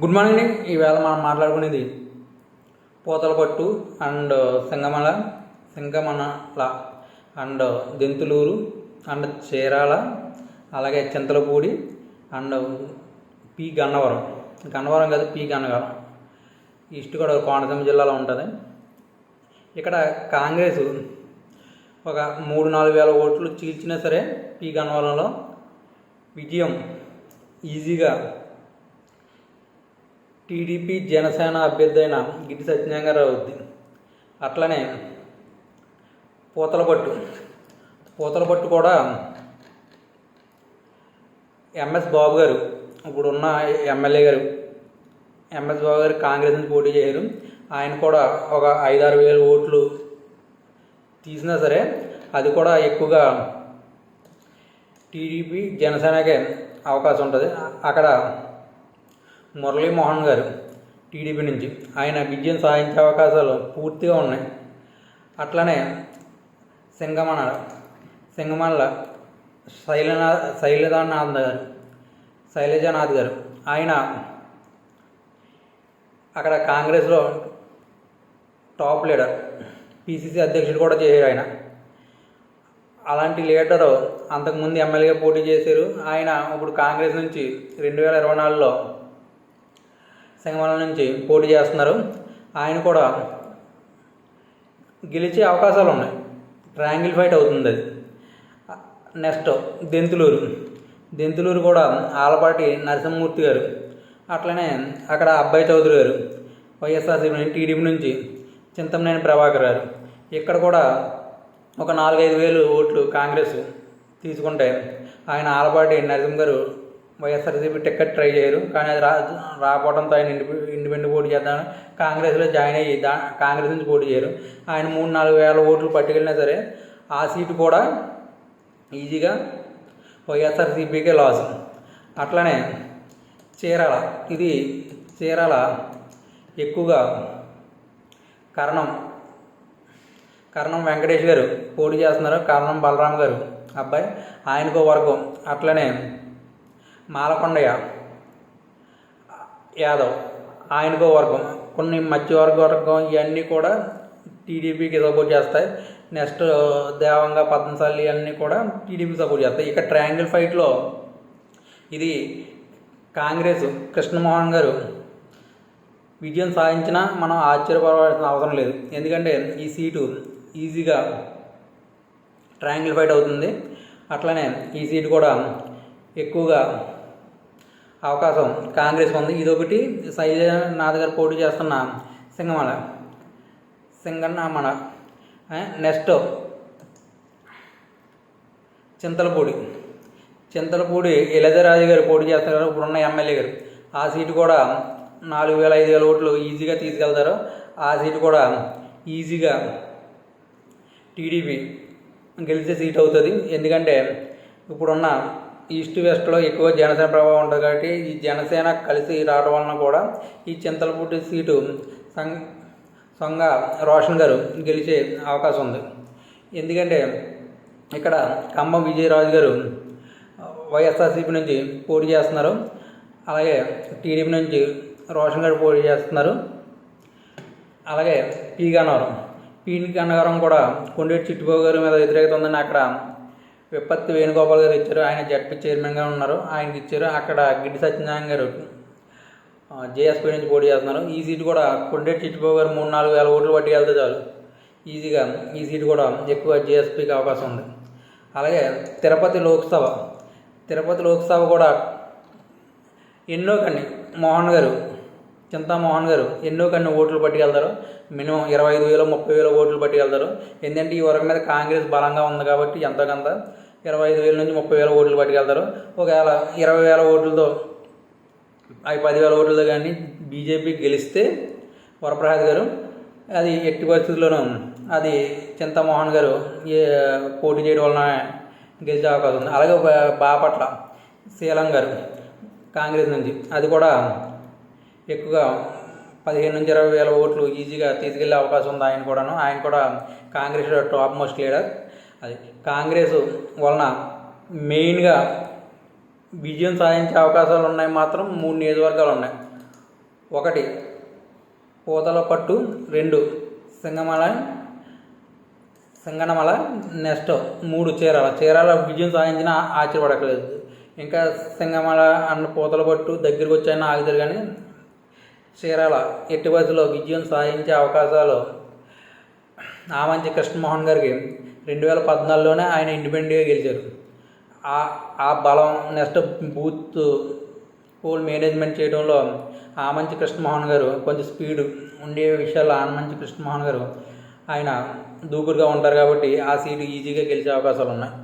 Good morning అండి ఈవేళ మనం మాట్లాడుకునేది Puthalapattu and Singamala Singanamala and Denduluru and Chirala అలాగే చింతలపూడి అండ్ పి గన్నవరం. గన్నవరం కాదు పి గన్నవరం. ఈస్ట్ గోదావరి కోనసీమ జిల్లాలో ఉంటుంది. ఇక్కడ కాంగ్రెస్ ఒక మూడు నాలుగు వేల ఓట్లు చీల్చినా సరే పి గన్నవరంలో విజయం ఈజీగా టీడీపీ జనసేన అభ్యర్థి అయిన గిడ్డి సత్యనారాయణ అవుద్ది అట్లనే పూతలపట్టు. పూతలపట్టు కూడా ఎంఎస్ బాబు గారు ఇప్పుడున్న ఎమ్మెల్యే గారు ఎంఎస్ బాబు గారు కాంగ్రెస్ నుంచి పోటీ చేయరు. ఆయన కూడా ఒక ఐదారు వేల ఓట్లు తీసినా సరే అది కూడా ఎక్కువగా టీడీపీ జనసేనకే అవకాశం ఉంటుంది. అక్కడ మురళీమోహన్ గారు టీడీపీ నుంచి. ఆయన విజయం సాధించే అవకాశాలు పూర్తిగా ఉన్నాయి. అట్లనే సింగమన సింగమల్ల శైలనాథ్ శైలజానాథ్ గారు శైలజానాథ్ గారు. ఆయన అక్కడ కాంగ్రెస్లో టాప్ లీడర్ పిసిసి అధ్యక్షుడు కూడా చేశారు ఆయన. అలాంటి లీడరు అంతకుముందు ఎమ్మెల్యేగా పోటీ చేశారు. ఆయన ఇప్పుడు కాంగ్రెస్ నుంచి రెండు వేల ఇరవై నాలుగులో సింగమల నుంచి పోటీ చేస్తున్నారు. ఆయన కూడా గెలిచే అవకాశాలు ఉన్నాయి. ట్రయాంగిల్ ఫైట్ అవుతుంది అది. నెక్స్ట్ దెంతులూరు. దెంతులూరు కూడా ఆలపాటి నరసింహమూర్తి గారు. అట్లనే అక్కడ అబ్బాయి చౌదరి గారు వైఎస్ఆర్సీపీ నుంచి టీడీపీ నుంచి చింతమనేని ప్రభాకర్ గారు. ఇక్కడ కూడా ఒక నాలుగైదు వేలు ఓట్లు కాంగ్రెస్ తీసుకుంటే ఆయన ఆలపాటి నరసింహ గారు వైఎస్ఆర్సీపీ టికెట్ ట్రై చేయరు. కానీ అది రా రాకపోవడంతో ఆయన ఇండి ఇండిపెండెంట్ పోటీ చేద్దాం కాంగ్రెస్లో జాయిన్ అయ్యి దా కాంగ్రెస్ నుంచి పోటీ చేయరు. ఆయన మూడు నాలుగు వేల ఓట్లు పట్టుకెళ్ళినా సరే ఆ సీటు కూడా ఈజీగా వైఎస్ఆర్సీపీకే లాస్. అట్లనే చీరాల ఇది చీరాల ఎక్కువగా కరణం కరణం వెంకటేష్ గారు పోటీ చేస్తున్నారు. కరణం బలరాం గారు అబ్బాయి ఆయనకో వర్గం. అట్లనే మాలకొండయ్య. యాదవ్ ఆయనకో వర్గం కొన్ని మధ్యవర్గ వర్గం ఇవన్నీ కూడా టీడీపీకి సపోర్ట్ చేస్తాయి. నెక్స్ట్ దేవంగా పద్మశాలి అన్నీ కూడా టీడీపీ సపోర్ట్ చేస్తాయి. ఇక ట్రయాంగిల్ ఫైట్లో ఇది కాంగ్రెస్ కృష్ణమోహన్ గారు విజయం సాధించినా మనం ఆశ్చర్యపడవలసిన అవసరం లేదు. ఎందుకంటే ఈ సీటు ఈజీగా ట్రయాంగిల్ ఫైట్ అవుతుంది. అట్లనే ఈ సీటు కూడా ఎక్కువగా అవకాశం. కాంగ్రెస్ ఉంది. ఇదొకటి. శైలనాథ్ గారు పోటీ చేస్తున్న సింగమల. సింగన్నమల. నెక్స్ట్ చింతలపూడి. చింతలపూడి ఇలదరాజు గారు పోటీ చేస్తున్నారు ఇప్పుడున్న ఎమ్మెల్యే గారు. ఆ సీటు కూడా నాలుగు వేల ఐదు వేల ఓట్లు ఈజీగా తీసుకెళ్తారు. ఆ సీటు కూడా ఈజీగా టీడీపీ గెలిచే సీట్ అవుతుంది. ఎందుకంటే ఇప్పుడున్న ఈస్ట్ వెస్ట్లో ఎక్కువ జనసేన ప్రభావం ఉంటుంది కాబట్టి ఈ జనసేన కలిసి రావడం వలన కూడా ఈ చింతలపూటి సీటు సం సొంగ రోషన్ గారు గెలిచే అవకాశం ఉంది. ఎందుకంటే ఇక్కడ ఖమ్మం విజయరాజు గారు వైఎస్ఆర్సీపీ నుంచి పోటీ చేస్తున్నారు. అలాగే టీడీపీ నుంచి రోషన్ గారు పోటీ చేస్తున్నారు. అలాగే పీ గన్నవరం పీ గన్నవరం కూడా కొండేటి చిట్టుబాబు గారి మీద వ్యతిరేకత ఉందని అక్కడ విపత్తి వేణుగోపాల్ గారు ఇచ్చారు ఆయన జడ్పీ చైర్మన్గా ఉన్నారు ఆయనకి ఇచ్చారు. అక్కడ గిడ్డి సత్యనారాయణ గారు జేఎస్పీ నుంచి పోటీ చేస్తున్నారు. ఈ సీటు కూడా కొండేటి చిట్టిబాబు గారు మూడు నాలుగు వేల ఓట్లు పట్టి వెళ్తే చాలు. ఈజీగా ఈ సీటు కూడా ఎక్కువ జేఎస్పీకి అవకాశం ఉంది. అలాగే తిరుపతి లోక్సభ తిరుపతి లోక్సభ కూడా ఎన్నో కన్ని మోహన్ గారు చింతామోహన్ గారు ఎన్నో కన్ని ఓట్లు పట్టుకెళ్తారు. మినిమం ఇరవై ఐదు వేలు ముప్పై వేల ఓట్లు పట్టుకెళ్తారు. ఎందుకంటే ఈ వర్గం మీద కాంగ్రెస్ బలంగా ఉంది కాబట్టి ఎంతో కొంత ఇరవై ఐదు వేల నుంచి ముప్పై వేల ఓట్లు పట్టుకెళ్తారు. ఒకవేళ ఇరవై వేల ఓట్లతో అవి పదివేల ఓట్లతో కానీ బీజేపీ గెలిస్తే వరప్రసాద్ గారు అది ఎట్టి పరిస్థితుల్లోనూ అది చింతమోహన్ గారు ఏ పోటీ చేయడం వలన గెలిచే అవకాశం ఉంది. అలాగే ఒక బాపట్ల శీలం గారు కాంగ్రెస్ నుంచి అది కూడా ఎక్కువగా పదిహేను నుంచి ఇరవై వేల ఓట్లు ఈజీగా తీసుకెళ్ళే అవకాశం ఉంది ఆయన కూడాను. ఆయన కూడా కాంగ్రెస్ టాప్ మోస్ట్ లీడర్. అది కాంగ్రెస్ వలన మెయిన్గా విజయం సాధించే అవకాశాలు ఉన్నాయి మాత్రం మూడు నియోజకవర్గాలు ఉన్నాయి. ఒకటి పూతల పట్టు రెండు సింగమల సింగనమల నెక్స్ట్ మూడు చీరాల. చీరాల విజయం సాధించిన ఆశ్చర్యపడకలేదు ఇంకా సింగమల అన్న పూతల పట్టు దగ్గరికి వచ్చాయని ఆగుతారు కానీ చీరాల ఎట్టి బస్సులో విజయం సాధించే అవకాశాలు ఆమంచి కృష్ణమోహన్ గారికి రెండు వేల పద్నాలుగులోనే ఆయన ఇండిపెండెంట్గా గెలిచారు. ఆ ఆ బలం నెక్స్ట్ బూత్ పోల్ మేనేజ్మెంట్ చేయడంలో ఆమంచి కృష్ణమోహన్ గారు కొంచెం స్పీడ్ ఉండే విషయాల్లో ఆమంచి కృష్ణమోహన్ గారు ఆయన దూకుడుగా ఉంటారు కాబట్టి ఆ సీటు ఈజీగా గెలిచే అవకాశాలు ఉన్నాయి